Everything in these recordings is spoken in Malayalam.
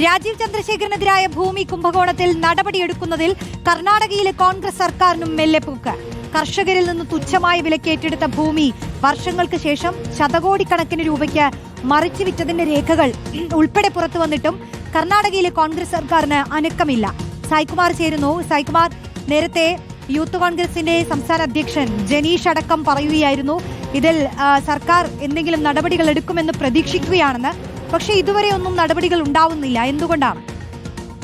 രാജീവ് ചന്ദ്രശേഖരനെതിരായ ഭൂമി കുംഭകോണത്തിൽ നടപടിയെടുക്കുന്നതിൽ കർണാടകയിലെ കോൺഗ്രസ് സർക്കാരിനും മെല്ലെ മെല്ലെപ്പൂക്ക്. കർഷകരിൽ നിന്ന് തുച്ഛമായ വിലക്കേറ്റെടുത്ത ഭൂമി വർഷങ്ങൾക്ക് ശേഷം ശതകോടിക്കണക്കിന് രൂപയ്ക്ക് മറിച്ചു വിറ്റതിന്റെ രേഖകൾ ഉൾപ്പെടെ പുറത്തു വന്നിട്ടും കർണാടകയിലെ കോൺഗ്രസ് സർക്കാരിന് അനക്കമില്ല. സായ്കുമാർ ചേരുന്നു. സായ്കുമാർ നേരത്തെ യൂത്ത് കോൺഗ്രസിന്റെ സംസ്ഥാന അധ്യക്ഷൻ ജനീഷ് അടക്കം പറയുകയായിരുന്നു ഇതിൽ സർക്കാർ എന്തെങ്കിലും നടപടികൾ എടുക്കുമെന്ന് പ്രതീക്ഷിക്കുകയാണെന്ന്. പക്ഷേ ഇതുവരെ ഒന്നും നടപടികൾ ഉണ്ടാവുന്നില്ല. എന്തുകൊണ്ടാണ്?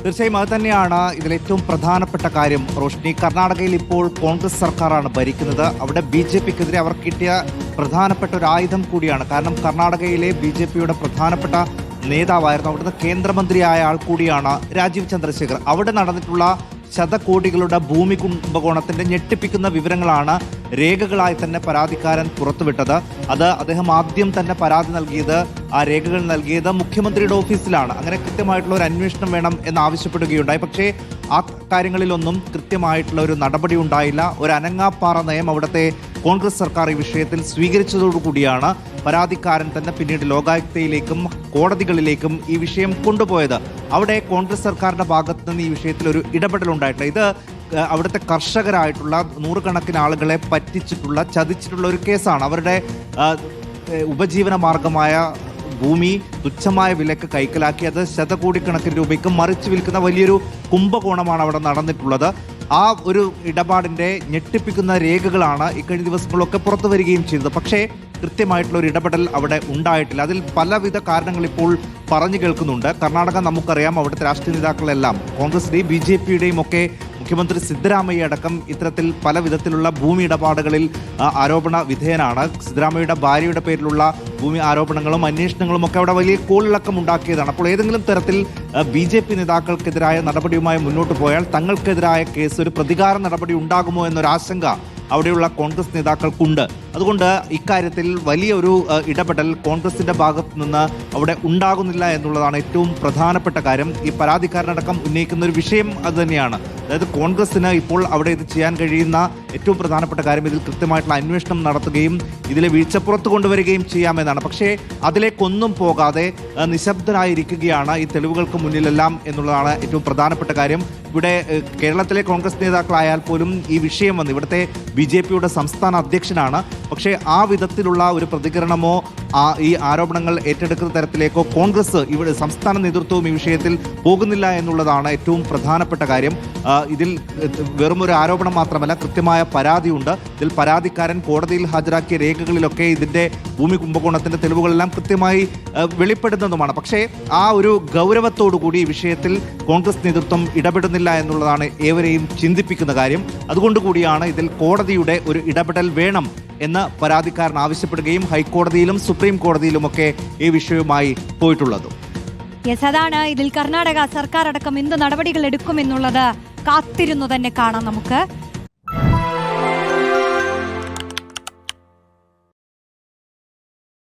തീർച്ചയായും അത് തന്നെയാണ് ഇതിൽ ഏറ്റവും പ്രധാനപ്പെട്ട കാര്യം. റോഷ്നി കർണാടകയിൽ ഇപ്പോൾ കോൺഗ്രസ് സർക്കാരാണ് ഭരിക്കുന്നത്. അവിടെ ബി ജെ പിക്കെതിരെ അവർ കിട്ടിയ പ്രധാനപ്പെട്ട ഒരു ആയുധം കൂടിയാണ്. കാരണം കർണാടകയിലെ ബി ജെ പിയുടെ പ്രധാനപ്പെട്ട നേതാവായിരുന്നു അവിടുന്ന് കേന്ദ്രമന്ത്രിയായ ആൾ കൂടിയാണ് രാജീവ് ചന്ദ്രശേഖർ. അവിടെ നടന്നിട്ടുള്ള ശതകോടികളുടെ ഭൂമി കുംഭകോണത്തിന്റെ ഞെട്ടിപ്പിക്കുന്ന വിവരങ്ങളാണ് രേഖകളായി തന്നെ പരാതിക്കാരൻ പുറത്തുവിട്ടത്. അത് അദ്ദേഹം ആദ്യം തന്നെ പരാതി നൽകിയത് ആ രേഖകൾ നൽകിയത് മുഖ്യമന്ത്രിയുടെ ഓഫീസിലാണ്. അങ്ങനെ കൃത്യമായിട്ടുള്ള ഒരു അന്വേഷണം വേണം എന്ന് ആവശ്യപ്പെടുകയുണ്ടായി. പക്ഷേ ആ കാര്യങ്ങളിലൊന്നും കൃത്യമായിട്ടുള്ള ഒരു നടപടി ഉണ്ടായില്ല. ഒരു അനങ്ങാപ്പാറ നയം അവിടുത്തെ കോൺഗ്രസ് സർക്കാർ ഈ വിഷയത്തിൽ സ്വീകരിച്ചതോടുകൂടിയാണ് പരാതിക്കാരൻ തന്നെ പിന്നീട് ലോകായുക്തയിലേക്കും കോടതികളിലേക്കും ഈ വിഷയം കൊണ്ടുപോയത്. അവിടെ കോൺഗ്രസ് സർക്കാരിന്റെ ഭാഗത്ത് നിന്ന് ഈ വിഷയത്തിൽ ഒരു ഇടപെടൽ ഉണ്ടായിട്ടില്ല ഇത് അവിടുത്തെ കർഷകരായിട്ടുള്ള നൂറുകണക്കിന് ആളുകളെ പറ്റിച്ചിട്ടുള്ള ചതിച്ചിട്ടുള്ള ഒരു കേസാണ്. അവരുടെ ഉപജീവന മാർഗമായ ഭൂമി തുച്ഛമായ വിലക്ക് കൈക്കലാക്കി അത് ശതകോടിക്കണക്കിന് രൂപയ്ക്ക് മറിച്ച് വിൽക്കുന്ന വലിയൊരു കുംഭകോണമാണ് അവിടെ നടന്നിട്ടുള്ളത്. ആ ഒരു ഇടപാടിന്റെ ഞെട്ടിപ്പിക്കുന്ന രേഖകളാണ് ഇക്കഴിഞ്ഞ ദിവസങ്ങളൊക്കെ പുറത്തു വരികയും ചെയ്തത്. പക്ഷേ കൃത്യമായിട്ടുള്ള ഒരു ഇടപെടൽ അവിടെ ഉണ്ടായിട്ടില്ല. അതിൽ പലവിധ കാരണങ്ങൾ ഇപ്പോൾ പറഞ്ഞു കേൾക്കുന്നുണ്ട്. കർണാടക നമുക്കറിയാം അവിടുത്തെ രാഷ്ട്രീയ നേതാക്കളെല്ലാം. കോൺഗ്രസിന്റെയും ബി ജെ പിയുടെയും ഒക്കെ മുഖ്യമന്ത്രി സിദ്ധരാമയ്യ അടക്കം ഇത്തരത്തിൽ പല വിധത്തിലുള്ള ഭൂമി ഇടപാടുകളിൽ ആരോപണ വിധേയനാണ്. സിദ്ധരാമയ്യയുടെ ഭാര്യയുടെ പേരിലുള്ള ഭൂമി ആരോപണങ്ങളും അന്വേഷണങ്ങളും ഒക്കെ അവിടെ വലിയ കോളിളക്കം ഉണ്ടാക്കിയതാണ്. അപ്പോൾ ഏതെങ്കിലും തരത്തിൽ ബി ജെ പി നേതാക്കൾക്കെതിരായ നടപടിയുമായി മുന്നോട്ട് പോയാൽ തങ്ങൾക്കെതിരായ കേസ് ഒരു പ്രതികാര നടപടി ഉണ്ടാകുമോ എന്നൊരു ആശങ്ക അവിടെയുള്ള കോൺഗ്രസ് നേതാക്കൾക്കുണ്ട്. അതുകൊണ്ട് ഇക്കാര്യത്തിൽ വലിയ ഒരു ഇടപെടൽ കോൺഗ്രസിന്റെ ഭാഗത്ത് നിന്ന് അവിടെ ഉണ്ടാകുന്നില്ല എന്നുള്ളതാണ് ഏറ്റവും പ്രധാനപ്പെട്ട കാര്യം. ഈ പരാതിക്കാരനടക്കം ഉന്നയിക്കുന്ന ഒരു വിഷയം അതുതന്നെയാണ് അതായത് കോൺഗ്രസിന് ഇപ്പോൾ അവിടെ ഇത് ചെയ്യാൻ കഴിയുന്ന ഏറ്റവും പ്രധാനപ്പെട്ട കാര്യം ഇതിൽ കൃത്യമായിട്ടുള്ള അന്വേഷണം നടത്തുകയും ഇതിലെ വീഴ്ച പുറത്തു കൊണ്ടുവരികയും ചെയ്യാമെന്നാണ്. പക്ഷേ അതിലേക്കൊന്നും പോകാതെ നിശബ്ദരായിരിക്കുകയാണ് ഈ തെളിവുകൾക്ക് മുന്നിലെല്ലാം എന്നുള്ളതാണ് ഏറ്റവും പ്രധാനപ്പെട്ട കാര്യം. ഇവിടെ കേരളത്തിലെ കോൺഗ്രസ് നേതാക്കളായാൽ പോലും ഈ വിഷയം വന്ന് ഇവിടുത്തെ ബി ജെ പിയുടെ സംസ്ഥാന അധ്യക്ഷനാണ്. പക്ഷേ ആ വിധത്തിലുള്ള ഒരു പ്രതികരണമോ ആ ഈ ആരോപണങ്ങൾ ഏറ്റെടുക്കുന്ന തരത്തിലേക്കോ കോൺഗ്രസ് ഇവിടെ സംസ്ഥാന നേതൃത്വവും ഈ വിഷയത്തിൽ പോകുന്നില്ല എന്നുള്ളതാണ് ഏറ്റവും പ്രധാനപ്പെട്ട കാര്യം. ഇതിൽ വെറുമൊരു ആരോപണം മാത്രമല്ല കൃത്യമായ പരാതിയുണ്ട്. ഇതിൽ പരാതിക്കാരൻ കോടതിയിൽ ഹാജരാക്കിയ രേഖകളിലൊക്കെ ഇതിന്റെ ഭൂമി കുംഭകോണത്തിന്റെ തെളിവുകളെല്ലാം കൃത്യമായി വെളിപ്പെടുന്നതുമാണ്. പക്ഷേ ആ ഒരു കൂടി ഈ വിഷയത്തിൽ കോൺഗ്രസ് നേതൃത്വം ഇടപെടുന്നില്ല എന്നുള്ളതാണ് ഏവരെയും ചിന്തിപ്പിക്കുന്ന കാര്യം. അതുകൊണ്ടുകൂടിയാണ് ഇതിൽ കോടതിയുടെ ഒരു ഇടപെടൽ വേണം എന്ന് പരാതിക്കാരൻ ആവശ്യപ്പെടുകയും ഹൈക്കോടതിയിലും സുപ്രീം കോടതിയിലുമൊക്കെ ഈ വിഷയവുമായി പോയിട്ടുള്ളത്. യെസ് അതാണ്. ഇതിൽ കർണാടക സർക്കാർ അടക്കം എന്ത് നടപടികൾ എടുക്കുമെന്നുള്ളത് കാത്തിരുന്നു തന്നെ കാണാം നമുക്ക്.